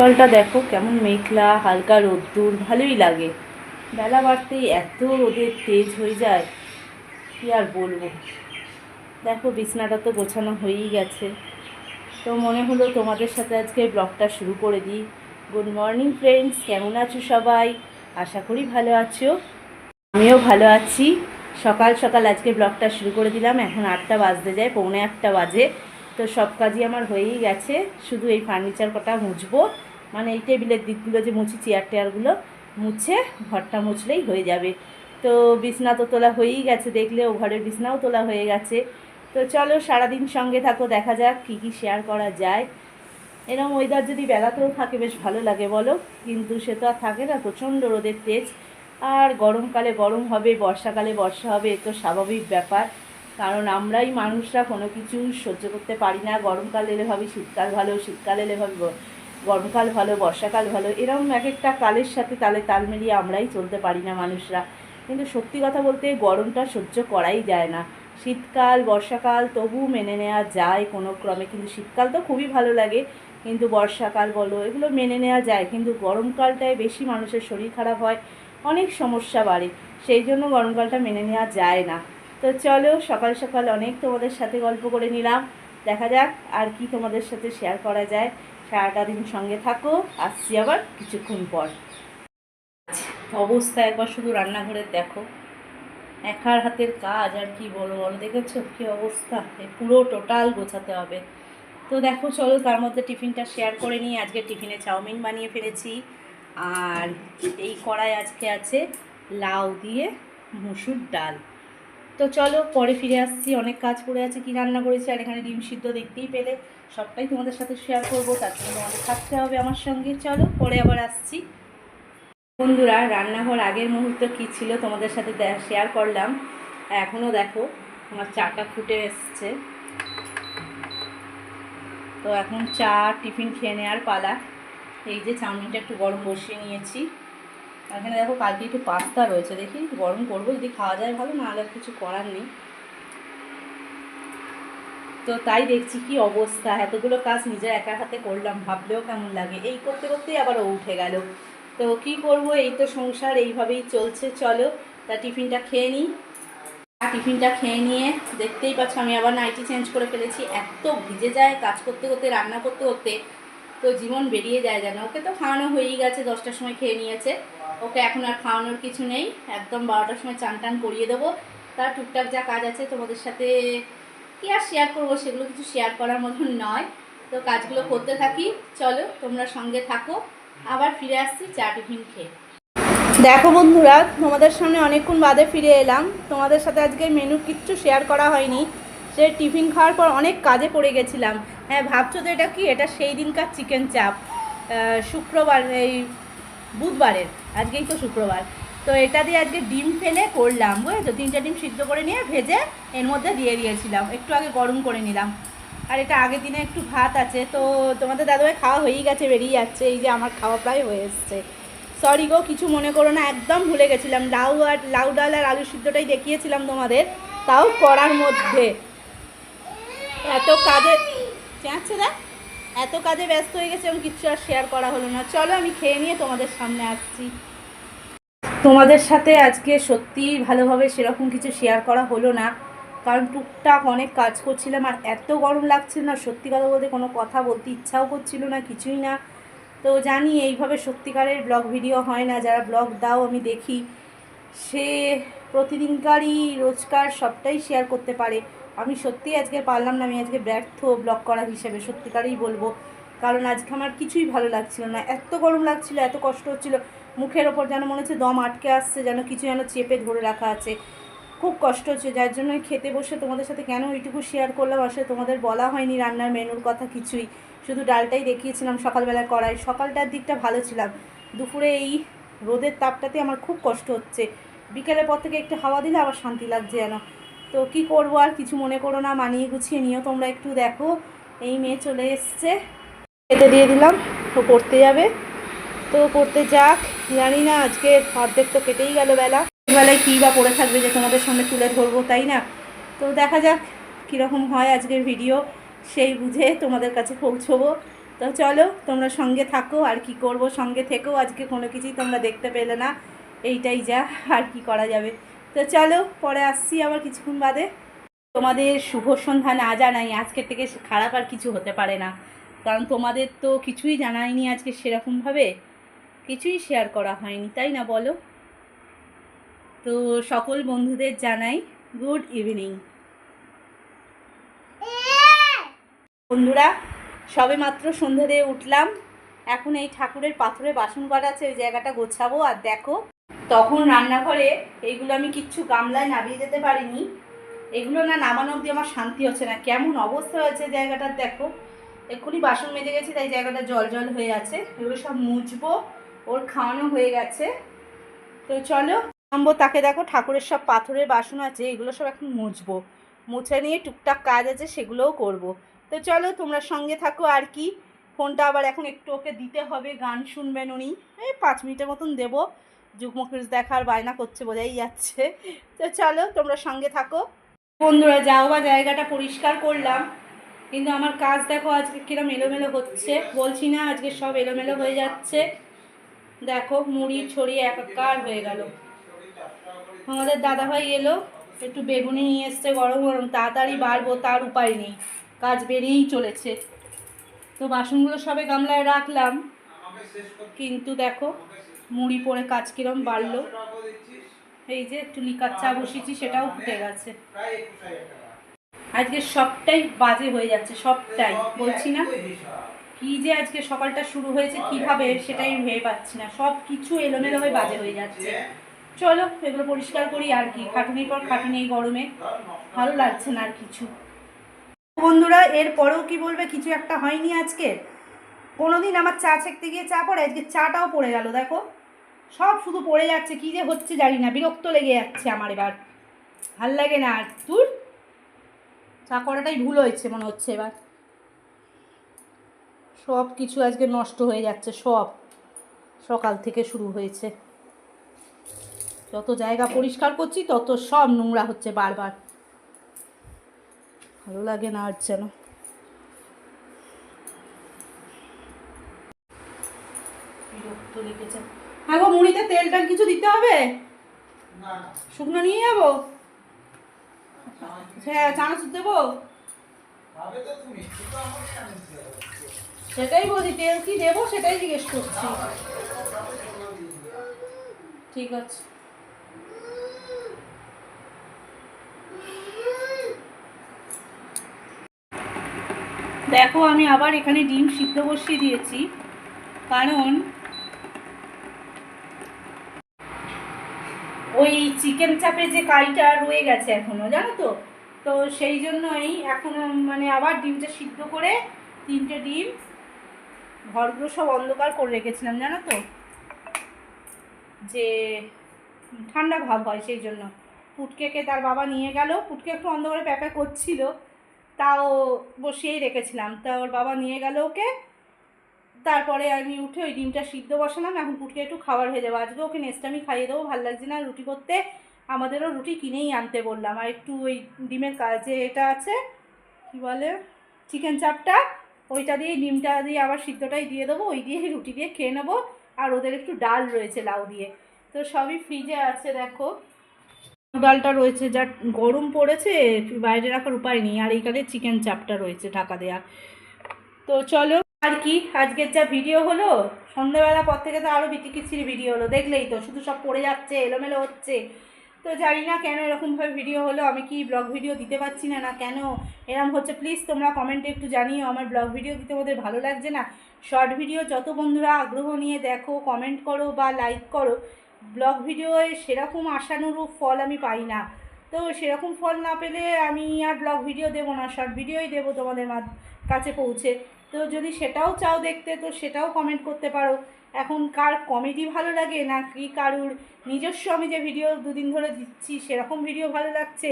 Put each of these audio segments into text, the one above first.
সকালটা দেখো কেমন মেঘলা, হালকা রোদ্দুর, ভালোই লাগে। বেলা বাড়তেই এত রোদের তেজ হয়ে যায়, কি আর বলব? দেখো, বিছনাটা তো গোছানো হয়েই গেছে। তো মনে হলো তোমাদের সাথে আজকে ব্লগটা শুরু করে দিই। গুড মর্নিং ফ্রেন্ডস, কেমন আছো সবাই? আশা করি ভালো আছো। আমিও ভালো আছি। সকাল সকাল আজকে ব্লগটা শুরু করে দিলাম। এখন আটটা বাজতে যায়, পৌনে আটটা বাজে। তো সব কাজই আমার হয়েই গেছে। শুধু এই ফার্নিচার কটা মুছবো। মানে এই টেবিলের দিকগুলো যে মুছি চেয়ার টেয়ারগুলো মুছে ঘরটা মুছলেই হয়ে যাবে। তো বিছনা তো তোলা হয়েই গেছে দেখলেও ঘরের বিছনাও তোলা হয়ে গেছে। তো চলো সারাদিন সঙ্গে থাকো, দেখা যাক কী কী শেয়ার করা যায়। এরকম ওয়েদার যদি বেলাতেও থাকে, বেশ ভালো লাগে বলো। কিন্তু সে তো আর থাকে না, প্রচণ্ড রোদের তেজ। আর গরমকালে গরম হবে, বর্ষাকালে বর্ষা হবে, এ তো স্বাভাবিক ব্যাপার। কারণ আমরাই মানুষরা কোনো কিছু সহ্য করতে পারি না। গরমকাল এলে ভাবি, শীতকাল ভালো, শীতকাল এলে ভাবি গরমকাল ভালো, বর্ষাকাল ভালো, এরকম এক একটা কালের সাথে তালে তাল মিলিয়ে আমরাই চলতে পারি না মানুষরা। কিন্তু সত্যি কথা বলতে গরমটা সহ্য করাই যায় না। শীতকাল, বর্ষাকাল তবু মেনে নেওয়া যায় কোনো ক্রমে। কিন্তু শীতকাল তো খুবই ভালো লাগে। কিন্তু বর্ষাকাল বলো, এগুলো মেনে নেওয়া যায়। কিন্তু গরমকালটায় বেশি মানুষের শরীর খারাপ হয়, অনেক সমস্যা বাড়ে। সেই জন্য গরমকালটা মেনে নেওয়া যায় না। তো চলো, সকাল সকাল অনেক তোমাদের সাথে গল্প করে নিলাম। দেখা যাক আর কি তোমাদের সাথে শেয়ার করা যায়। সারাটা দিন সঙ্গে থাকো, আসছি আবার কিছুক্ষণ পর। অবস্থা একবার শুধু রান্নাঘরের দেখো। একার হাতের কাজ আর কি বলো বলো দেখেছ কি অবস্থা? পুরো টোটাল গোছাতে হবে। তো দেখো, চলো তার মধ্যে টিফিনটা শেয়ার করে নিই। আজকে টিফিনে চাউমিন বানিয়ে ফেলেছি। আর এই কড়াই আজকে আছে লাউ দিয়ে মুসুর ডাল। তো চলো, পরে ফিরে আসছি। অনেক কাজ পড়ে আছে, কি রান্না করেছি, আর এখানে ডিম সিদ্ধ দেখতেই পেলে। সবটাই তোমাদের সাথে শেয়ার করব, তার জন্য তোমাদের থাকতে হবে আমার সঙ্গে। চলো, পরে আবার আসছি। বন্ধুরা, রান্নাঘর আগের মুহূর্ত কী ছিল তোমাদের সাথে শেয়ার করলাম। এখনও দেখো, আমার চাটা ফুটে এসছে। তো এখন চা, টিফিন খেয়ে নেওয়ার পালা। এই যে চাউমিনটা একটু গরম বসিয়ে নিয়েছি। এখানে দেখো কালকে একটু পাস্তা রয়েছে, দেখি গরম করব, যদি খাওয়া যায় ভালো না আর কিছু করার নেই। তো তাই দেখছি কি অবস্থা, এতগুলো কাজ নিজের একা হাতে করলাম, ভাবলেও কেমন লাগে। এই করতে করতেই আবার ও উঠে গেল। তো কি করব, এই তো সংসার, এইভাবেই চলছে, চলো। তা টিফিনটা খেয়ে নিই। টিফিনটা খেয়ে নিয়ে, দেখতেই পাচ্ছ আমি আবার নাইটি চেঞ্জ করে ফেলেছি। এত ভিজে যায় কাজ করতে করতে, রান্না করতে করতে, তো জীবন বেরিয়ে যায় যেন। ওকে তো খাওয়ানো হয়েই গেছে, দশটার সময় খেয়ে নিয়েছে। ওকে এখন আর খাওয়ানোর কিছু নেই। একদম বারোটার সময় চান টান করিয়ে দেবো। তার টুকটাক যা কাজ আছে তোমাদের সাথে কি আর শেয়ার করব সেগুলো কিছু শেয়ার করার মতন নয়। তো কাজগুলো করতে থাকি। চলো, তোমরা সঙ্গে থাকো। আবার ফিরে আসছি চা টিফিন খেয়ে। দেখো বন্ধুরা, তোমাদের সামনে অনেকক্ষণ বাদে ফিরে এলাম। তোমাদের সাথে আজকে মেনু কিচ্ছু শেয়ার করা হয়নি। সে টিফিন খাওয়ার পর অনেক কাজে পড়ে গেছিলাম। হ্যাঁ ভাবছ তো এটা কি? এটা সেই দিনকার চিকেন চাপ শুক্রবার, এই বুধবারের। আজকেই তো শুক্রবার। তো এটা দিয়ে আজকে ডিম ফেলে করলাম, বুঝেছ? তিনটা ডিম সিদ্ধ করে নিয়ে ভেজে এর মধ্যে দিয়ে দিয়েছিলাম। একটু আগে গরম করে নিলাম। আর এটা আগের দিনে একটু ভাত আছে, তো তোমাদের দাদাভাই খাওয়া হয়েই গেছে, বেরিয়ে যাচ্ছে। এই যে আমার খাওয়া প্রায় হয়ে এসছে। সরি গো, কিছু মনে করো না, একদম ভুলে গেছিলাম। লাউ আর, লাউ ডাল আর আলু সিদ্ধটাই দেখিয়েছিলাম তোমাদের, তাও করার মধ্যে। এত কাজে চেঁচাচ্ছে দেখ এত কাজে ব্যস্ত হয়ে গেছে এবং কিচ্ছু আর শেয়ার করা হলো না। চলো আমি খেয়ে নিয়ে তোমাদের সামনে আসছি। তোমাদের সাথে আজকে সত্যি ভালোভাবে সেরকম কিছু শেয়ার করা হলো না। কারণ টুকটাক অনেক কাজ করছিলাম আর এত গরম লাগছিল না। সত্যি কথা বলতে কোনো কথা বলতে ইচ্ছাও করছিল না, কিছুই না। তো জানি এইভাবে সত্যিকারের ব্লগ ভিডিও হয় না। যারা ব্লগ দাও, আমি দেখি। সে প্রতিদিনকারই রোজকার সবটাই শেয়ার করতে পারে। আমি সত্যিই আজকে পারলাম না, আমি আজকে ব্যর্থ ব্লগ করা হিসেবে, সত্যিকারেই বলব। কারণ আজকে আমার কিছুই ভালো লাগছিল না। এত গরম লাগছিল, এত কষ্ট হচ্ছিল, মুখের ওপর যেন মনে হচ্ছে দম আটকে আসছে, যেন কিছু যেন চেপে ধরে রাখা আছে। খুব কষ্ট হচ্ছে, যার জন্য খেতে বসে তোমাদের সাথে কেন এইটুকু শেয়ার করলাম, আসলে তোমাদের বলা হয়নি রান্নার মেনুর কথা কিছুই। শুধু ডালটাই দেখিয়েছিলাম সকালবেলা করাই সকালটার দিকটা ভালো ছিলাম। দুপুরে এই রোদের তাপটাতে আমার খুব কষ্ট হচ্ছে। বিকেলের পর থেকে একটু হাওয়া দিলে আবার শান্তি লাগছে যেন। তো কি করব আর কিছু মনে করো না, মানিয়ে গুছিয়ে নিও, তোমরা একটু দেখো। এই মেয়ে চলে এসছে। খেতে দিয়ে দিলাম তো পড়তে যাবে। তো পড়তে যাক, জানি না আজকে অর্ধেক তো কেটেই গেল বেলা। বেলায় কী বা পড়ে থাকবে যে তোমাদের সামনে তুলে ধরবো, তাই না? তো দেখা যাক কীরকম হয় আজকের ভিডিও, সেই বুঝে তোমাদের কাছে পৌঁছবো। তো চলো, তোমরা সঙ্গে থাকো, আর কি করব? সঙ্গে থেকেও আজকে কোনো কিছুই তোমরা দেখতে পেলে না। এইটাই যা, আর কি করা যাবে। তো চলো, পরে আসছি আবার কিছুক্ষণ বাদে। তোমাদের শুভ সন্ধ্যা না জানাই, আজকের থেকে খারাপ আর কিছু হতে পারে না। কারণ তোমাদের তো কিছুই জানায়নি আজকে সেরকমভাবে। কিছুই শেয়ার করা হয়নি, তাই না বলো? তো সকল বন্ধুদের জানাই গুড ইভিনিং বন্ধুরা সবে মাত্র সন্ধ্যে দিয়ে উঠলাম। এখন এই ঠাকুরের পাথরের বাসন করা আছে ওই জায়গাটা গোছাবো আর দেখো, তখন রান্নাঘরে এইগুলো আমি কিচ্ছু গামলায় নামিয়ে যেতে পারিনি। এগুলো না নামানো অবধি আমার শান্তি হচ্ছে না। কেমন অবস্থা হয়েছে জায়গাটার দেখো। এক্ষুনি বাসন মেজে গেছে, তাই জায়গাটা জল জল হয়ে আছে। এগুলো সব মুছবো, ওর খাওয়ানো হয়ে গেছে। তো চলো, নামবো তাকে দেখো, ঠাকুরের সব পাথরের বাসন আছে, এগুলো সব এখন মুছবো। মুছে নিয়ে টুকটাক কাজ আছে, সেগুলোও করব। তো চলো তোমরা সঙ্গে থাকো আর কি। ফোনটা আবার এখন একটু ওকে দিতে হবে, গান শুনবেন উনি। এই পাঁচ মিনিটের মতন দেবো। যুগমুখের দেখার বায়না করছে বোঝাই যাচ্ছে। তো চলো তোমরা সঙ্গে থাকো। বন্ধুরা যাও বা জায়গাটা পরিষ্কার করলাম। কিন্তু আমার কাজ দেখো আজকে কিরম এলোমেলো হচ্ছে। বলছি না, আজকে সব এলোমেলো হয়ে যাচ্ছে। দেখো, মুড়ি ছড়িয়ে একাকার হয়ে গেল। আমাদের দাদাভাই এলো, একটু বেগুনি নিয়ে এসছে গরম গরম। তাড়াতাড়ি বাড়বো, তার উপায় নেই। কাজ বেরিয়েই চলেছে। তো বাসনগুলো সবে গামলায় রাখলাম। কিন্তু দেখো, মুড়ি পরে কাজ কিরম বাড়লো। এই যে একটু লিকার চা বসিয়েছি, সেটাও ফুটে গেছে। আজকে সবটাই বাজে হয়ে যাচ্ছে, সবটাই। বলছি না, কি যে আজকে সকালটা শুরু হয়েছে, কীভাবে, সেটাই ভেবে পাচ্ছি না। সব কিছু এলোমেলো হয়ে বাজে হয়ে যাচ্ছে। চলো, এগুলো পরিষ্কার করি, আর কি। খাটুনির পর খাটুনি এই গরমে। ভালো লাগছে না আর কিছু। বন্ধুরা এর পরেও কি বলবে? কিছু একটা হয়নি আজকে। কোনোদিন আমার চা ছেঁকতে গিয়ে চা পড়ে, আজকে চাটাও পড়ে গেল, দেখো। সব শুধু পড়ে যাচ্ছে, কি যে হচ্ছে জানি না, বিরক্ত লেগে যাচ্ছে আমার এবার। ভালো লাগে না আর। তোর চা করাটাই ভুল হয়েছে মনে হচ্ছে এবার। সব কিছু আজকে নষ্ট হয়ে যাচ্ছে, সব। সকাল থেকে শুরু হয়েছে। যত জায়গা পরিষ্কার করছি, তত সব নোংরা হচ্ছে বারবার। ভালো লাগে না আর যেন। বিরক্ত লেগেছে। হ্যাঁ গো মুড়িতে তেল টেল কিছু দিতে হবে? শুকনো নিয়ে যাব? হ্যাঁ চানাচুর দেবো? সেটাই বলছি তেল কি দেবো সেটাই জিজ্ঞেস করছি। ঠিক আছে। দেখো, আমি আবার এখানে ডিম সিদ্ধ বসিয়ে দিয়েছি। কারণ ওই চিকেন চাপের যে কাইটা রয়ে গেছে এখনও, জানো তো? তো সেই জন্যই এখন মানে আবার ডিমটা সিদ্ধ করে তিনটে ডিম ঘরগুলো সব অন্ধকার করে রেখেছিলাম, জানো তো? যে ঠান্ডা ভাব হয় সেই জন্য। পুটকেকে তার বাবা নিয়ে গেল। পুটকে একটু অন্ধকারে প্যাপে করছিল। তাও বসিয়েই রেখেছিলাম। তা ওর বাবা নিয়ে গেল ওকে। তারপরে আমি উঠে ওই ডিমটা সিদ্ধ বসালাম। এখন পুটকে একটু খাবার হয়ে যাব আজকে ওকে নেক্সট আমি খাইয়ে দেবো। ভালো লাগছে না রুটি করতে। আমাদেরও রুটি কিনেই আনতে বললাম। আর একটু ওই ডিমের কাজে এটা আছে, কি বলে চিকেন চাপটা ওইটা দিয়ে, ডিমটা দিয়ে আবার সিদ্ধটাই দিয়ে দেবো। ওই দিয়ে রুটি দিয়ে খেয়ে নেব। আর ওদের একটু ডাল রয়েছে লাউ দিয়ে। তো সবই ফ্রিজে আছে, দেখো। ডালটা রয়েছে, যা গরম পড়েছে, বাইরে রাখার উপায় নেই, আর এইখানে চিকেন চাপটা রয়েছে ঢাকা দেয়া। তো চলো, আর কি, আজকের যা ভিডিও হলো, সন্ধ্যাবেলা পর থেকে তো আরও বিতিকিচ্ছিরি ভিডিও হলো, দেখলেই তো, শুধু সব পড়ে যাচ্ছে, এলোমেলো হচ্ছে। তো জানি না কেন এরকমভাবে ভিডিও হলো, আমি কি ব্লগ ভিডিও দিতে পারছি না না কেন? এরম হচ্ছে প্লিজ তোমরা কমেন্টে একটু জানিও, আমার ব্লগ ভিডিও দিতে ওদের ভালো লাগছে না? শর্ট ভিডিও যত বন্ধুরা আগ্রহ নিয়ে দেখো কমেন্ট করো বা লাইক করো ব্লগ ভিডিওয়ে সেরকম আশানুরূপ ফল আমি পাই না। তো সেরকম ফল না পেলে আমি আর ব্লগ ভিডিও দেবো না শর্ট ভিডিওই দেবো তোমাদের কাছে পৌঁছে। তো যদি সেটাও চাও দেখতে, তো সেটাও কমেন্ট করতে পারো। এখন কার কমেডি ভালো লাগে না কি কারুর নিজস্ব আমি যে ভিডিও দুদিন ধরে দিচ্ছি, সেরকম ভিডিও ভালো লাগছে?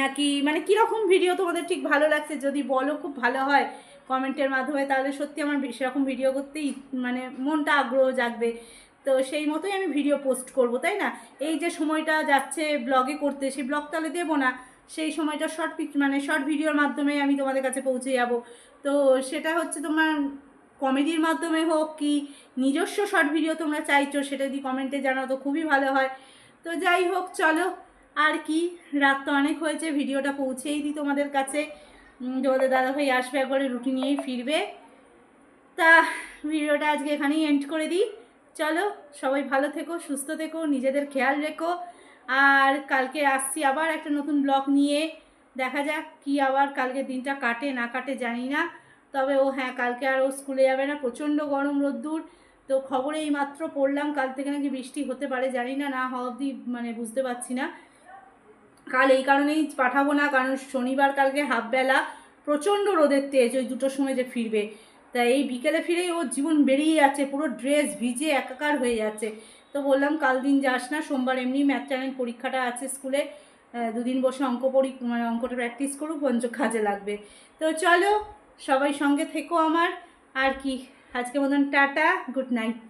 নাকি মানে কীরকম ভিডিও তোমাদের ঠিক ভালো লাগছে? যদি বলো, খুব ভালো হয় কমেন্টের মাধ্যমে, তাহলে সত্যি আমার সেরকম ভিডিও করতেই মানে মনটা আগ্রহ জাগবে। তো সেই মতোই আমি ভিডিও পোস্ট করব, তাই না? এই যে সময়টা যাচ্ছে ব্লগে করতে, সেই ব্লগ তাহলে দেবো না, সেই সময়টা শর্ট পিক মানে শর্ট ভিডিওর মাধ্যমে আমি তোমাদের কাছে পৌঁছে যাব। তো সেটা হচ্ছে তোমার কমেডির মাধ্যমে হোক কি নিজস্ব শর্ট ভিডিও তোমরা চাইছো, সেটা যদি কমেন্টে জানাও তো খুবই ভালো হয়। তো যাই হোক, চলো, আর কি? রাত তো অনেক হয়েছে ভিডিওটা পৌঁছেই দিই তোমাদের কাছে। তোমাদের দাদাভাই আসবে একবারে রুটি নিয়েই ফিরবে। তা ভিডিওটা আজকে এখানেই এন্ড করে দিই। চলো, সবাই ভালো থেকো, সুস্থ থেকো, নিজেদের খেয়াল রেখো। আর কালকে আসছি আবার একটা নতুন ব্লগ নিয়ে। দেখা যাক কি আবার কালকে দিনটা কাটে, না কাটে জানি না। তবে ও হ্যাঁ কালকে আর ও স্কুলে যাবে না, প্রচণ্ড গরম রোদ্দুর। তো খবরে এই মাত্র পড়লাম, কাল থেকে নাকি বৃষ্টি হতে পারে, জানি না না হওয়া অবধি মানে বুঝতে পারছি না। কাল এই কারণেই পাঠাবো না, কারণ শনিবার কালকে হাফবেলা, প্রচণ্ড রোদের তেজ, ওই দুটোর সময় যে ফিরবে। তা এই বিকেলে ফিরেই ওর জীবন বেরিয়ে যাচ্ছে, পুরো ড্রেস ভিজে একাকার হয়ে যাচ্ছে। তো বললাম, কাল দিন যাস না, সোমবার এমনি ম্যাথ চ্যানেল পরীক্ষাটা আছে স্কুলে দুদিন বসে অঙ্ক পরি মানে অঙ্কটা প্র্যাকটিস করুক পঞ্চ কাজে লাগবে। তো চলো, সবাই সঙ্গে থেকো আমার, আর কি, আজকে মতন টাটা গুড নাইট